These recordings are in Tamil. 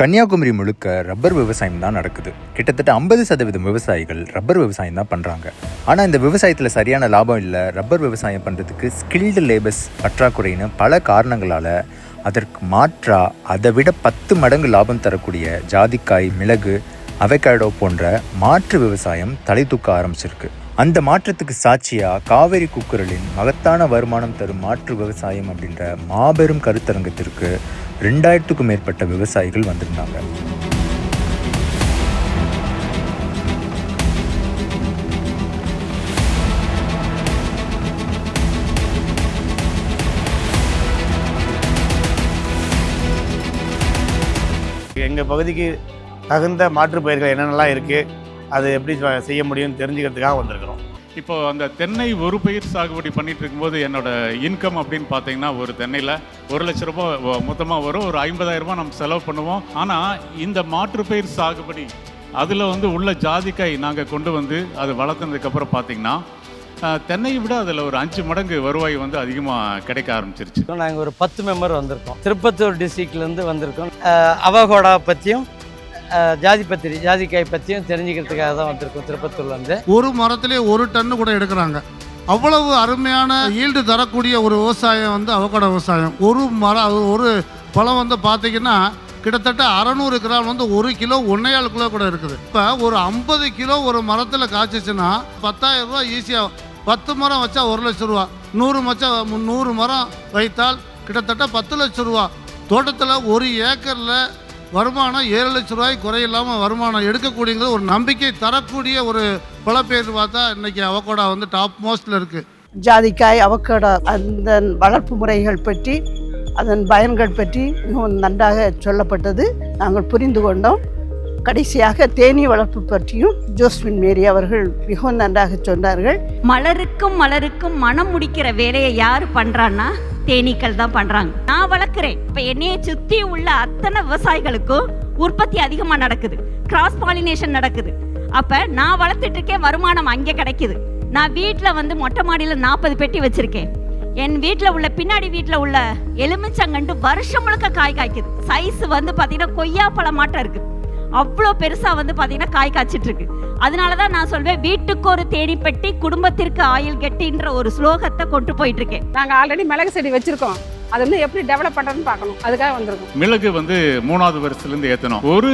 கன்னியாகுமரி முழுக்க ரப்பர் விவசாயம் தான் நடக்குது. கிட்டத்தட்ட ஐம்பது சதவீதம் விவசாயிகள் ரப்பர் விவசாயம் தான் பண்ணுறாங்க ஆனால் இந்த விவசாயத்தில் சரியான லாபம் இல்லை ரப்பர் விவசாயம் பண்ணுறதுக்கு ஸ்கில்டு லேபர்ஸ் பற்றாக்குறைன்னு பல காரணங்களால் அதற்கு மாற்றாக அதை விட பத்து மடங்கு லாபம் தரக்கூடிய ஜாதிக்காய் மிளகு அவைக்காடோ போன்ற மாற்று விவசாயம் தலை தூக்க ஆரம்பிச்சிருக்கு. அந்த மாற்றத்துக்கு சாட்சியா காவேரி குக்கரலின் மகத்தான வருமானம் தரும் மாற்று விவசாயம் அப்படின்ற மாபெரும் கருத்தரங்கத்திற்கு ரெண்டாயிரத்துக்கும் மேற்பட்ட விவசாயிகள் வந்திருந்தாங்க. எங்கள் பகுதிக்கு தகுந்த மாற்றுப் பயிர்கள் என்னென்னலாம் இருக்குது அது எப்படி செய்ய முடியும்னு தெரிஞ்சுக்கிறதுக்காக வந்திருக்கிறோம். இப்போ அந்த தென்னை ஒரு பயிர் சாகுபடி பண்ணிட்டு இருக்கும்போது என்னோட இன்கம் அப்படின்னு பார்த்தீங்கன்னா ஒரு தென்னையில் ஒரு லட்ச ரூபாய் மொத்தமாக வரும். ஒரு ஐம்பதாயிரம் ரூபாய் நம்ம செலவு பண்ணுவோம். ஆனால் இந்த மாற்று பயிர் சாகுபடி அதில் வந்து உள்ள ஜாதிக்காய் நாங்கள் கொண்டு வந்து அது வளர்த்துனதுக்கப்புறம் பார்த்தீங்கன்னா தென்னையை விட அதில் ஒரு அஞ்சு மடங்கு வருவாய் வந்து அதிகமாக கிடைக்க ஆரம்பிச்சிருச்சு. நாங்கள் ஒரு பத்து மெம்பர் வந்திருக்கோம். திருப்பத்தூர் டிஸ்ட்ரிக்ட்லேருந்து வந்திருக்கோம். அவகோடா பற்றியும் ஜாதி பத்திரி ஜாதிக்காய் பற்றியும் தெரிஞ்சுக்கிறதுக்காக தான் வந்திருக்கோம் திருப்பத்தூர்லேருந்து. ஒரு மரத்திலே ஒரு டன்னு கூட எடுக்கிறாங்க. அவ்வளவு அருமையான ஈல்டு தரக்கூடிய ஒரு விவசாயம் வந்து அவகோடா விவசாயம். ஒரு மரம் ஒரு பழம் வந்து பார்த்தீங்கன்னா கிட்டத்தட்ட அறநூறு கிராம் வந்து ஒரு கிலோ ஒன்னையாள் கிலோ கூட இருக்குது. இப்போ ஒரு ஐம்பது கிலோ ஒரு மரத்தில் காய்ச்சிச்சுன்னா பத்தாயிரம் ரூபா ஈஸியாக பத்து மரம் வச்சா ஒரு லட்ச ரூபா நூறு மச்சா நூறு மரம் வைத்தால் கிட்டத்தட்ட பத்து லட்ச ரூபா தோட்டத்தில் ஒரு ஏக்கரில் வருமானம் ஏழு லட்ச ரூபாய் குறையில்லாமல் வருமானம் எடுக்கக்கூடியது ஒரு நம்பிக்கை தரக்கூடிய ஒரு பழப்பெயர் பார்த்தா இன்னைக்கு அவகோடா வந்து டாப் மோஸ்ட்ல இருக்கு. ஜாதிக்காய் அவக்கடா அந்த வளர்ப்பு முறைகள் பற்றி அதன் பயன்கள் பற்றி மிகவும் நன்றாக சொல்லப்பட்டது. நாங்கள் புரிந்து கொண்டோம். கடைசியாக தேனீ வளர்ப்பு பற்றியும் ஜோஸ்மின் மேரி அவர்கள் மிகவும் நன்றாக சொன்னார்கள். மலருக்கும் மலருக்கும் மனம் முடிக்கிற வேலையை யார் பண்றான்னா தேனீக்கள் தான் பண்றாங்க. நான் வளர்க்குறேன். இப்ப என்னைய சுத்தி உள்ள அத்தனை விவசாயிகளுக்கும் உற்பத்தி அதிகமா நடக்குது. கிராஸ் பாலினேஷன் நடக்குது. அப்ப நான் வளர்த்துட்டு இருக்கேன் வருமானம் அங்கே கிடைக்குது. நான் வீட்டில் வந்து மொட்டை மாடியில் நாற்பது பெட்டி வச்சிருக்கேன். என் வீட்டில் உள்ள பின்னாடி வீட்டில் உள்ள எலுமிச்சங்கண்டு வருஷம் முழுக்க காய் காய்க்குது. சைஸ் வந்து பார்த்தீங்கன்னா கொய்யா பழம் மாட்டம் இருக்குது அவ்வளோ பெருசாக வந்து பார்த்தீங்கன்னா காய் காய்ச்சிட்டு இருக்கு அதனால தான் நான் சொல்வேன் வீட்டுக்கு ஒரு தேடி பெட்டி குடும்பத்திற்கு ஆயில் கெட்டின்ற ஒரு ஸ்லோகத்தை கொண்டு போயிட்டு இருக்கேன் நாங்கள் ஆல்ரெடி மிளகு செடி வச்சுருக்கோம். அது வந்து எப்படி டெவலப் பண்ணுறதுன்னு பார்க்கணும். அதுக்காக வந்திருக்கோம். மிளகு வந்து மூணாவது வருஷத்துலேருந்து ஏற்றணும் ஒரு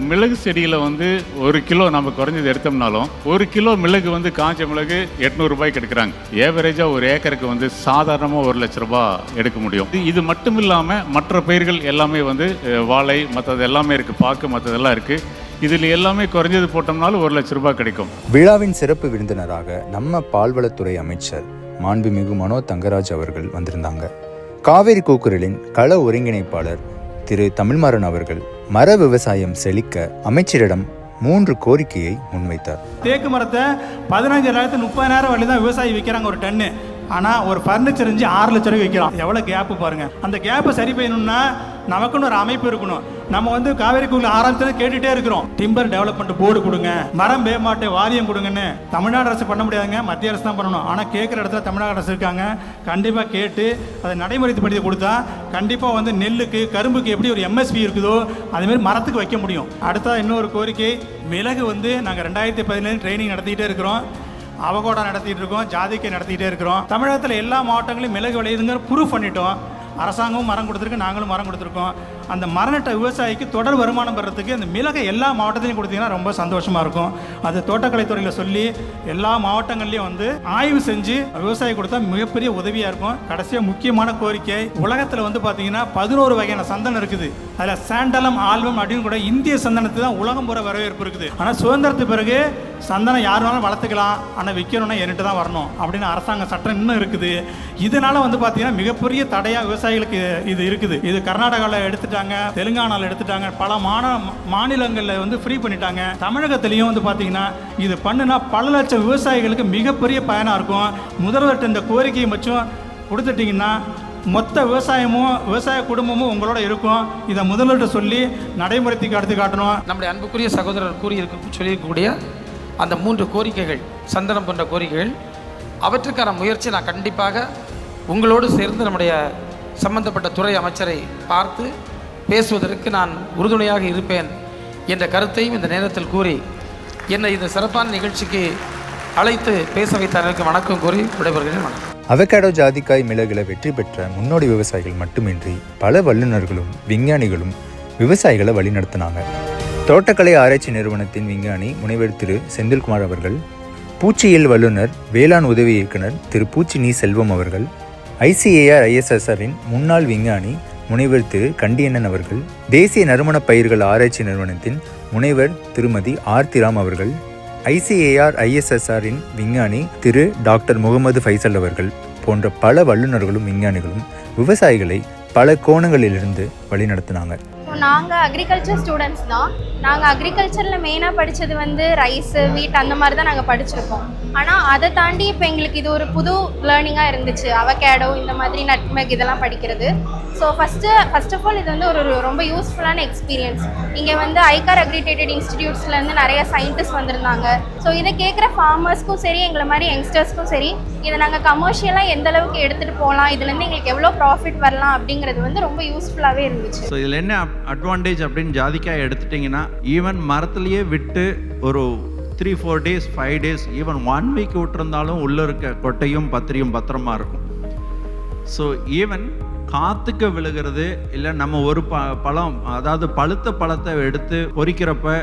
மிளகு செடியில் வந்து ஒரு கிலோ நம்ம குறைஞ்சது எடுத்தோம்னாலும் ஒரு கிலோ மிளகு வந்து காஞ்ச மிளகு எட்நூறு ரூபாய்க்கு எடுக்கிறாங்க. ஏவரேஜாக ஒரு ஏக்கருக்கு வந்து சாதாரணமாக ஒரு லட்ச ரூபாய் எடுக்க முடியும். இது- மட்டும் இல்லாமல் மற்ற பயிர்கள் எல்லாமே வந்து வாழை மற்றது எல்லாமே இருக்குது பாக்கு மற்றதெல்லாம் இருக்குது இதில் எல்லாமே குறைஞ்சது போட்டோம்னாலும் ஒரு லட்ச ரூபாய் கிடைக்கும். விழாவின் சிறப்பு விருந்தினராக நம்ம பால்வளத்துறை அமைச்சர் மாண்புமிகு மனோ தங்கராஜ் அவர்கள் வந்திருந்தாங்க. காவேரி கூக்குரலின் கள ஒருங்கிணைப்பாளர் திரு தமிழ்மாறன் அவர்கள் மர விவசாயம் செழிக்க அமைச்சரிடம் மூன்று கோரிக்கையை முன்வைத்தார். தேக்கு மரத்தை பதினஞ்சாயிரத்து முப்பதாயிரம் வரைக்கும் தான் விவசாயி விற்கிறாங்க ஒரு டன்னு. ஆனால் ஒரு ஃபர்னிச்சர் இருந்து ஆறு லட்ச ரூபாய்க்கு விற்கிறான் எவ்வளோ கேப்பு பாருங்கள் அந்த கேப்பை சரி பண்ணணும்னா நமக்குன்னு ஒரு அமைப்பு இருக்கணும். நம்ம வந்து காவேரி கோவில் ஆரம்பத்தில் கேட்டுகிட்டே இருக்கிறோம். டிம்பர் டெவலப்மெண்ட் போர்டு கொடுங்க. மரம் பேமாட்டு வாரியம் கொடுங்கன்னு. தமிழ்நாடு அரசு பண்ண முடியாதுங்க. மத்திய அரசு தான் பண்ணணும். ஆனால் கேட்குற இடத்துல தமிழ்நாடு அரசு இருக்காங்க. கண்டிப்பாக கேட்டு அதை நடைமுறைப்படுத்தி கொடுத்தா கண்டிப்பாக வந்து நெல்லுக்கு கரும்புக்கு எப்படி ஒரு எம்எஸ்பி இருக்குதோ அதுமாரி மரத்துக்கு வைக்க முடியும். அடுத்தா இன்னொரு கோரிக்கை மிளகு வந்து நாங்கள் ரெண்டாயிரத்தி பதினேழு ட்ரைனிங் நடத்திக்கிட்டே இருக்கிறோம். அவகோடா நடத்திட்டு இருக்கோம் ஜாதிக்கை நடத்திக்கிட்டே இருக்கிறோம். தமிழகத்தில் எல்லா மாவட்டங்களையும் மிளகு விளையுதுங்கிற ப்ரூஃப் பண்ணிட்டோம். அரசாங்கமும் மரம் கொடுத்துருக்கு நாங்களும் மரம் கொடுத்துருக்கோம். அந்த மரநட்ட விவசாயிக்கு தொடர் வருமானம் பெறத்துக்கு அந்த மிளகை எல்லா மாவட்டத்திலையும் கொடுத்தீங்கன்னா ரொம்ப சந்தோஷமாக இருக்கும். அது தோட்டக்கலைத்துறையில் சொல்லி எல்லா மாவட்டங்கள்லையும் வந்து ஆய்வு செஞ்சு விவசாயி கொடுத்தா மிகப்பெரிய உதவியாக இருக்கும். கடைசியாக முக்கியமான கோரிக்கை உலகத்தில் வந்து பார்த்தீங்கன்னா பதினோரு வகையான சந்தனம் இருக்குது. அதில் சாண்டலம் ஆல்பம் அப்படின்னு கூட இந்திய சந்தனத்துக்கு தான் உலகம் பூரா வரவேற்பு இருக்குது. ஆனால் சுதந்திரத்துக்கு பிறகு சந்தனம் யார் வேணாலும் வளர்த்துக்கலாம். ஆனால் விற்கணும்னா என்கிட்ட தான் வரணும் அப்படின்னு அரசாங்க சட்டம் இன்னும் இருக்குது. இதனால் வந்து பார்த்தீங்கன்னா மிகப்பெரிய தடையாக விவசாயிகளுக்கு இது இருக்குது. இது கர்நாடகாவில் எடுத்துட்டாங்க தெலுங்கானாவில் எடுத்துட்டாங்க. பல மாந மாநிலங்களில் வந்து ஃப்ரீ பண்ணிட்டாங்க. தமிழகத்திலையும் வந்து பார்த்தீங்கன்னா இது பண்ணுனா பல லட்சம் விவசாயிகளுக்கு மிகப்பெரிய பயனாக இருக்கும். முதல்வர்கிட்ட இந்த கோரிக்கையை மட்டும் கொடுத்துட்டிங்கன்னா மொத்த விவசாயமும் விவசாய குடும்பமும் உங்களோட இருக்கும். இதை முதல்வர்கிட்ட சொல்லி நடைமுறைக்கு எடுத்து காட்டணும். நம்முடைய அன்புக்குரிய சகோதரர் கூறியிருக்க சொல்லியிருக்கக்கூடிய அந்த மூன்று கோரிக்கைகள் சந்தனம் போன்ற கோரிக்கைகள் அவற்றுக்கான முயற்சி நான் கண்டிப்பாக உங்களோடு சேர்ந்து நம்முடைய சம்பந்தப்பட்ட துறை அமைச்சரை பார்த்து பேசுவதற்கு நான் உறுதுணையாக இருப்பேன் என்ற கருத்தையும் இந்த நேரத்தில் கூறி என்னை இந்த சிறப்பான நிகழ்ச்சிக்கு அழைத்து பேச வைத்தவர்களுக்கு வணக்கம் கூறி விடைபெறுகிறேன். வணக்கம். அவகேடோ ஜாதிக்காய் மிளகுல வெற்றி பெற்ற முன்னோடி விவசாயிகள் மட்டுமின்றி பல வல்லுநர்களும் விஞ்ஞானிகளும் விவசாயிகளை வழிநடத்தினாங்க. தோட்டக்கலை ஆராய்ச்சி நிறுவனத்தின் விஞ்ஞானி முனைவர் திரு செந்தில்குமார் அவர்கள் பூச்சியியல் வல்லுநர் வேளாண் உதவி இயக்குனர் திரு பூச்சினி செல்வம் அவர்கள் ஐசிஏஆர் ஐஎஸ்எஸ்ஆரின் முன்னாள் விஞ்ஞானி முனைவர் திரு கண்டியண்ணன் அவர்கள் தேசிய நறுமணப் பயிர்கள் ஆராய்ச்சி நிறுவனத்தின் முனைவர் திருமதி ஆர்த்திராம் அவர்கள் ஐசிஏஆர் ஐஎஸ்எஸ்ஆரின் விஞ்ஞானி திரு டாக்டர் முகமது ஃபைசல் அவர்கள் போன்ற பல வல்லுநர்களும் விஞ்ஞானிகளும் விவசாயிகளை பல கோணங்களிலிருந்து வழிநடத்தினாங்க. நாங்கள் அக்ரிகல்ச்சர் ஸ்டூடெண்ட்ஸ் தான். நாங்கள் அக்ரிகல்ச்சரில் மெயினாக படித்தது வந்து ரைஸு வீட் அந்த மாதிரி தான் நாங்கள் படிச்சிருக்கோம். ஆனால் அதை தாண்டி இப்போ எங்களுக்கு இது ஒரு புது லேர்னிங்காக இருந்துச்சு. அவகேடோ இந்த மாதிரி நட்மெக் இதெல்லாம் படிக்கிறது. So first first of all இது வந்து ஒரு ஒரு ரொம்ப யூஸ்ஃபுல்லான எக்ஸ்பீரியன்ஸ் இங்கே வந்து ஐகார் அக்ரிடேட்டட் இன்ஸ்டிடியூட்ஸ்லேருந்து நிறைய சயின்டிஸ்ட் வந்திருந்தாங்க. ஸோ இதை கேட்குற ஃபார்மர்ஸ்க்கும் சரி எங்களை மாதிரி யங்ஸ்டர்ஸ்க்கும் சரி இதை நாங்கள் கமர்ஷியலாக எந்த அளவுக்கு எடுத்துகிட்டு போகலாம் இதுலேருந்து எங்களுக்கு எவ்வளோ ப்ராஃபிட் வரலாம் அப்படிங்கிறது வந்து ரொம்ப யூஸ்ஃபுல்லாகவே இருந்துச்சு. ஸோ இதில் என்ன அட்வான்டேஜ் அப்படின்னு ஜாதிக்காய் எடுத்துட்டிங்கன்னா ஈவன் மரத்துலேயே விட்டு ஒரு three four days five days even one week விட்டுருந்தாலும் உள்ளே இருக்க கொட்டையும் பத்திரியும் பத்திரமா இருக்கும். ஸோ ஈவன் காற்றுக்கு விழுகிறது இல்லை நம்ம ஒரு ப பழம் அதாவது பழுத்த பழத்தை எடுத்து பொறிக்கிறப்ப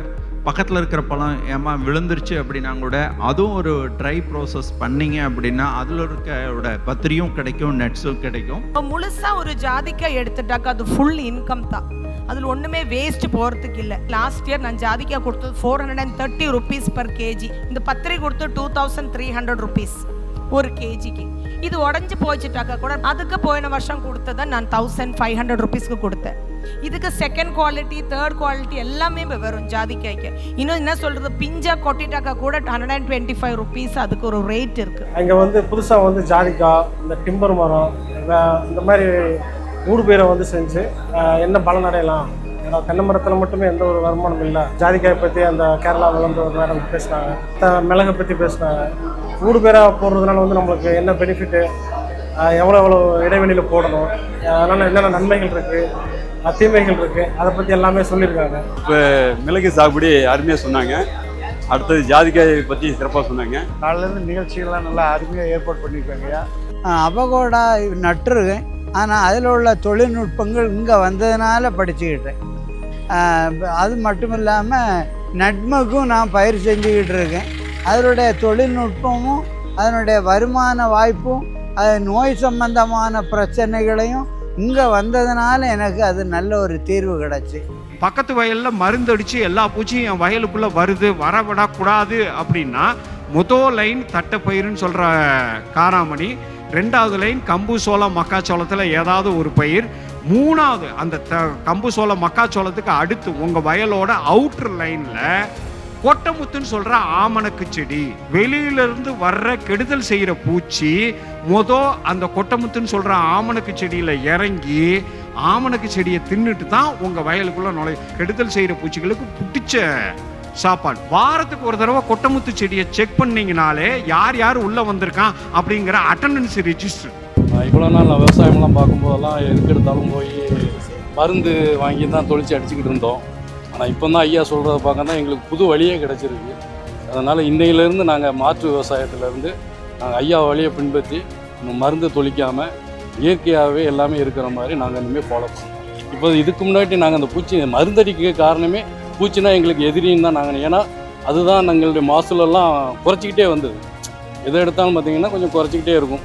பக்கத்தில் இருக்கிற பழம் ஏமா விழுந்துருச்சு அப்படின்னா கூட அதுவும் ஒரு ட்ரை ப்ராசஸ் பண்ணீங்க அப்படின்னா அதில் இருக்க பத்திரியும் கிடைக்கும் நெட்ஸும் கிடைக்கும். இப்போ முழுசாக ஒரு ஜாதிக்காய் எடுத்துட்டாக்கா அது ஃபுல் இன்கம் தான். அதில் ஒன்றுமே வேஸ்ட் போகிறதுக்கு இல்லை. லாஸ்ட் இயர் நான் ஜாதிக்காய் கொடுத்தது four hundred and thirty rupees per KG இந்த பத்திரை கொடுத்து two thousand three hundred rupees ஒரு கேஜிக்கு இது உடஞ்சி போயிடுச்சுட்டாக்கா கூட அதுக்கு போயின வருஷம் கொடுத்ததை நான் தௌசண்ட் ஃபைவ் ஹண்ட்ரட் ருபீஸ்க்கு கொடுத்தேன். இதுக்கு செகண்ட் குவாலிட்டி தேர்ட் குவாலிட்டி எல்லாமே வரும் ஜாதிக்காய்க்கு இன்னும் என்ன சொல்கிறது பிஞ்சா கொட்டிட்டாக்கா கூட hundred and twenty five rupees அதுக்கு ஒரு ரேட் இருக்குது அங்கே வந்து புதுசாக வந்து ஜாதிக்காய் இந்த டிம்பர் மரம் இந்த மாதிரி ஊடுபயிரை வந்து செஞ்சு என்ன பலன் அடையலாம்? ஏன்னா தென்னை மரத்தில் மட்டுமே எந்த ஒரு வருமானம் இல்லை. ஜாதிக்காய் பற்றி அந்த கேரளாவில் வந்து ஒரு மேடம் பேசினாங்க மிளகை பற்றி பேசினாங்க ஊடுபயிராக போடுறதுனால வந்து நம்மளுக்கு என்ன பெனிஃபிட்டு எவ்வளோ எவ்வளோ இடைவெளியில் போடணும்? அதனால் என்னென்ன நன்மைகள் இருக்குது தீமைகள் இருக்குது அதை பற்றி எல்லாமே சொல்லியிருக்காங்க. இப்போ மிளகு சாகுபடி அருமையாக சொன்னாங்க. அடுத்தது ஜாதிக்காய் பற்றி சிறப்பாக சொன்னாங்க. நாளிலேருந்து நிகழ்ச்சிகள்லாம் நல்லா அருமையாக ஏற்பாடு பண்ணியிருக்காங்கய்யா அவகோடா நட்டுருக்கேன் ஆனால் அதில் உள்ள தொழில்நுட்பங்கள் இங்கே வந்ததுனால படிச்சுக்கிட்டேன். அது மட்டும் இல்லாமல் நட்மக்கும் நான் பயிர் செஞ்சுக்கிட்டு இருக்கேன். அதனுடைய தொழில்நுட்பமும் அதனுடைய வருமான வாய்ப்பும் அது நோய் சம்பந்தமான பிரச்சனைகளையும் இங்கே வந்ததுனால எனக்கு அது நல்ல ஒரு தீர்வு கிடச்சி. பக்கத்து வயலில் மருந்தடிச்சு எல்லா பூச்சியும் என் வயலுக்குள்ளே வருது வரவிடக்கூடாது அப்படின்னா முதல் லைன் தட்டைப்பயிர்னு சொல்கிற காராமணி ரெண்டாவது லைன் கம்பு சோளம் மக்காச்சோளத்தில் ஏதாவது ஒரு பயிர் மூணாவது அந்த த கம்பு சோளம் மக்காச்சோளத்துக்கு அடுத்து உங்கள் வயலோட அவுட்ரு லைனில் கொட்டமுத்துன்னு சொல்கிற ஆமணக்கு செடி. வெளியிலிருந்து வர்ற கெடுதல் செய்கிற பூச்சி மொத அந்த கொட்டமுத்துன்னு சொல்கிற ஆமணக்கு செடியில் இறங்கி ஆமணக்கு செடியை தின்னுட்டு தான் உங்கள் வயலுக்குள்ளே நுழை கெடுதல் செய்கிற பூச்சிகளுக்கு பிடிச்ச சாப்பாடு. வாரத்துக்கு ஒரு தடவை கொட்டமுத்து செடியை செக் பண்ணீங்கனாலே யார் யார் உள்ளே வந்திருக்கான் அப்படிங்கிற அட்டண்டன்ஸ் ரிஜிஸ்டர் இவ்வளோ நாள் விவசாயம்லாம் பார்க்கும்போதெல்லாம் எதுக்கு எடுத்தாலும் போய் மருந்து வாங்கி தான் தொழிச்சு அடிச்சுக்கிட்டு இருந்தோம். ஆனால் இப்போ தான் ஐயா சொல்கிறத பார்க்க தான் எங்களுக்கு புது வழியே கிடச்சிருக்கு. அதனால் இன்னையிலேருந்து நாங்கள் மாற்று விவசாயத்திலேருந்து நாங்கள் ஐயா வழியை பின்பற்றி இன்னும் மருந்து தொளிக்காமல் இயற்கையாகவே எல்லாமே இருக்கிற மாதிரி நாங்கள் இனிமேல் ஃபாலோ பண்ணுறோம் இப்போ இதுக்கு முன்னாடி நாங்கள் அந்த பூச்சி மருந்தடிக்க காரணமே பூச்சினா எங்களுக்கு எதிரின்னு தான் நாங்கள் ஏன்னா அதுதான் எங்களுடைய மாசுலெல்லாம் குறைச்சிக்கிட்டே வந்தது. எதை எடுத்தாலும் பார்த்தீங்கன்னா கொஞ்சம் குறைச்சிக்கிட்டே இருக்கும்.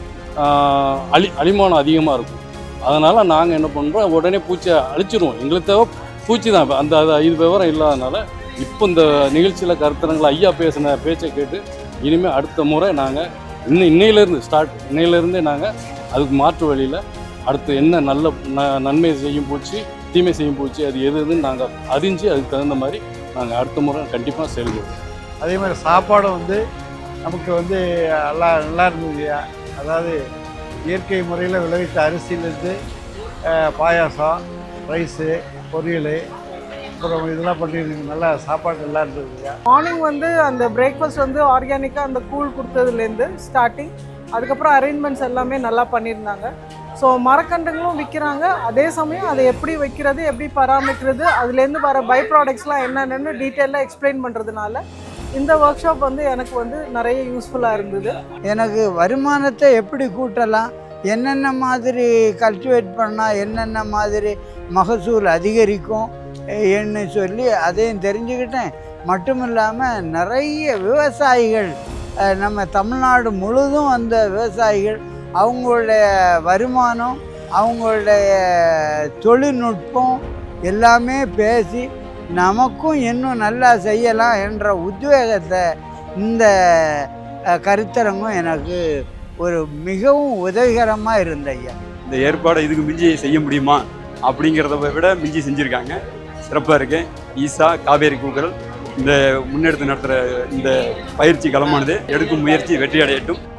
அழி அழிமானம் அதிகமாக இருக்கும். அதனால் நாங்கள் என்ன பண்ணுறோம் உடனே பூச்சியை அழிச்சிடுவோம் எங்களுக்கு தேவை பூச்சி தான். அந்த அது இது விவரம் இல்லாதனால இப்போ இந்த நிகழ்ச்சியில் கருத்தரங்களை ஐயா பேசின பேச்சை கேட்டு இனிமேல் அடுத்த முறை நாங்கள் இன்னும் இன்னையிலேருந்து ஸ்டார்ட் இன்னையிலேருந்தே நாங்கள் அதுக்கு மாற்று வழியில் அடுத்து என்ன நல்ல ந- நன்மை செய்யும் பூச்சி தீமை செய்யும் பூச்சி அது எது எதுன்னு நாங்கள் அறிஞ்சு அதுக்கு தகுந்த மாதிரி நாங்கள் அடுத்த முறை கண்டிப்பாக செயல்படுவோம். அதே மாதிரி சாப்பாடு வந்து நமக்கு வந்து நல்லா நல்லா இருந்தது அதாவது இயற்கை முறையில் விளைவித்த அரிசியிலேருந்து பாயாசம் ரைஸு பொரியல் அப்புறம் இதெல்லாம் பண்ணியிருந்தீங்க நல்லா சாப்பாடு நல்லா இருந்ததுங்க. மார்னிங் வந்து அந்த பிரேக்ஃபாஸ்ட் வந்து ஆர்கானிக்காக அந்த கூழ் கொடுத்ததுலேருந்து ஸ்டார்டிங் அதுக்கப்புறம் அரேஞ்ச்மெண்ட்ஸ் எல்லாமே நல்லா பண்ணியிருந்தாங்க. ஸோ மரக்கன்றுங்களும் விற்கிறாங்க அதே சமயம் அதை எப்படி வைக்கிறது எப்படி பராமரிக்கிறது அதுலேருந்து வர பை ப்ராடக்ட்ஸ்லாம் என்னென்னு டீட்டெயிலாக எக்ஸ்பிளைன் பண்ணுறதுனால இந்த ஒர்க் ஷாப் வந்து எனக்கு வந்து நிறைய யூஸ்ஃபுல்லாக இருந்தது. எனக்கு வருமானத்தை எப்படி கூட்டலாம் என்னென்ன மாதிரி கல்டிவேட் பண்ணால் என்னென்ன மாதிரி மகசூல் அதிகரிக்கும் என்று சொல்லி அதையும் தெரிஞ்சுக்கிட்டேன். மட்டும் இல்லாமல் நிறைய விவசாயிகள் நம்ம தமிழ்நாடு முழுதும் வந்த விவசாயிகள் அவங்களுடைய வருமானம் அவங்களுடைய தொழில்நுட்பம் எல்லாமே பேசி நமக்கும் இன்னும் நல்லா செய்யலாம் என்ற உத்வேகத்தை இந்த கருத்தரங்கம் எனக்கு ஒரு மிகவும் உதவிகரமாக இருந்த ஐயா. இந்த ஏற்பாடை இதுக்கு மிஞ்சி செய்ய முடியுமா? அப்படிங்கிறத விட மிஞ்சி செஞ்சுருக்காங்க. சிறப்பாக இருக்கு. ஈசா காவேரி கூக்கல் இந்த முன்னெடுத்து நடத்துகிற இந்த பயிற்சி களமானது எடுக்கும் முயற்சி வெற்றி அடையட்டும்